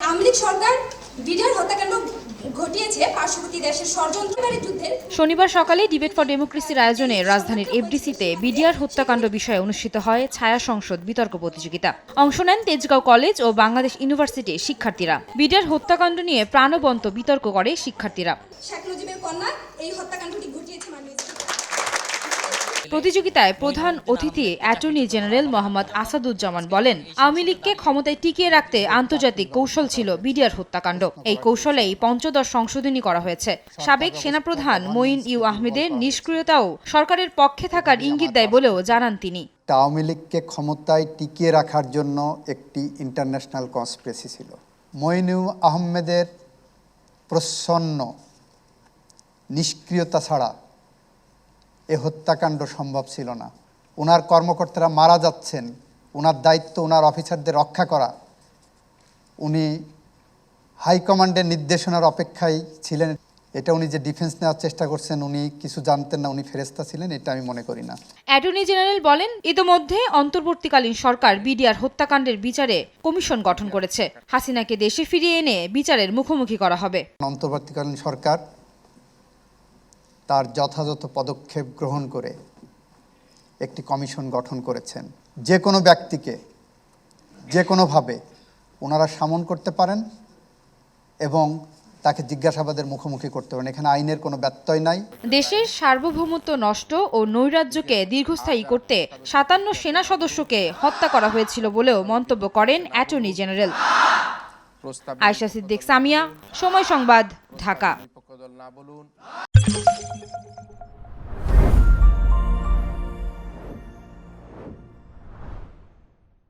আওয়ামী লীগ সরকার BDR হত্যাকাণ্ড ঘটিয়েছে। পার্শ্ববর্তী দেশের ষড়যন্ত্রকারী যুদ্ধের শনিবার সকালে ডিবেট ফর ডেমোক্রেসির আয়োজনে রাজধানীর এফডিসিতে বিডিআর হত্যাকাণ্ড বিষয়ে অনুষ্ঠিত হয় ছায়া সংসদ বিতর্ক প্রতিযোগিতা। অংশ নেন তেজগাঁও কলেজ ও বাংলাদেশ ইউনিভার্সিটির শিক্ষার্থীরা। বিডিআর হত্যাকাণ্ড নিয়ে প্রাণবন্ত বিতর্ক করে শিক্ষার্থীরা। শেখ মুজিবের কন্যা এই হত্যাকাণ্ডটি ঘটিয়েছে প্রতিযোগিতায় প্রধান অতিথি অ্যাটর্নি জেনারেল মোহাম্মদ আসাদুজ্জামান বলেন আওয়ামী লীগকে ক্ষমতায় টিকিয়ে রাখতে আন্তর্জাতিক কৌশল ছিল বিডিআর হত্যাকাণ্ড। এই কৌশলেই পঞ্চদশ সংশোধনী করা হয়েছে। সাবেক সেনাপ্রধান মঈন ইউ আহমেদের নিষ্ক্রিয়তাও সরকারের পক্ষে থাকার ইঙ্গিত দেয় বলেও জানান তিনি। আওয়ামী লীগকে ক্ষমতায় টিকিয়ে রাখার জন্য একটি ইন্টারন্যাশনাল কনস্পিরেসি ছিল। মইনু আহমেদের প্রসন্ন নিষ্ক্রিয়তা ছাড়া এ হত্যাকাণ্ড সম্ভব ছিল না। ওনার কর্মকর্তারা মারা যাচ্ছেন। ওনার দায়িত্ব ওনার অফিসারদের রক্ষা করা। উনি হাইকমান্ডের নির্দেশনার অপেক্ষায় ছিলেন। এটা উনি যে ডিফেন্স নেওয়ার চেষ্টা করছেন উনি কিছু জানতেন না উনি ফেরেস্তা ছিলেন এটা আমি মনে করি না। অ্যাটর্নি জেনারেল বলেন ইতোমধ্যে অন্তর্বর্তীকালীন সরকার বিডিআর হত্যাকাণ্ডের বিচারে কমিশন গঠন করেছে। হাসিনাকে দেশে ফিরিয়ে এনে বিচারের মুখোমুখি করা হবে। অন্তর্বর্তীকালীন সরকার তার যথাযথ পদক্ষেপ গ্রহণ করে একটি কমিশন গঠন করেছেন। যে কোনো ব্যক্তিকে যে কোনোভাবে ওনারা সামন করতে পারেন এবং তাকে জিজ্ঞাসাবাদের মুখোমুখি করতে পারেন। এখানে আইনের কোনো ব্যত্যয় নাই। দেশের সার্বভৌমত্ব নষ্ট ও নৈরাজ্যকে দীর্ঘস্থায়ী করতে সাতান্ন সেনা সদস্যকে হত্যা করা হয়েছিল বলেও মন্তব্য করেন অ্যাটর্নি জেনারেল। আয়শা সিদ্দিক সামিয়া সময় সংবাদ ঢাকা। না বলুন।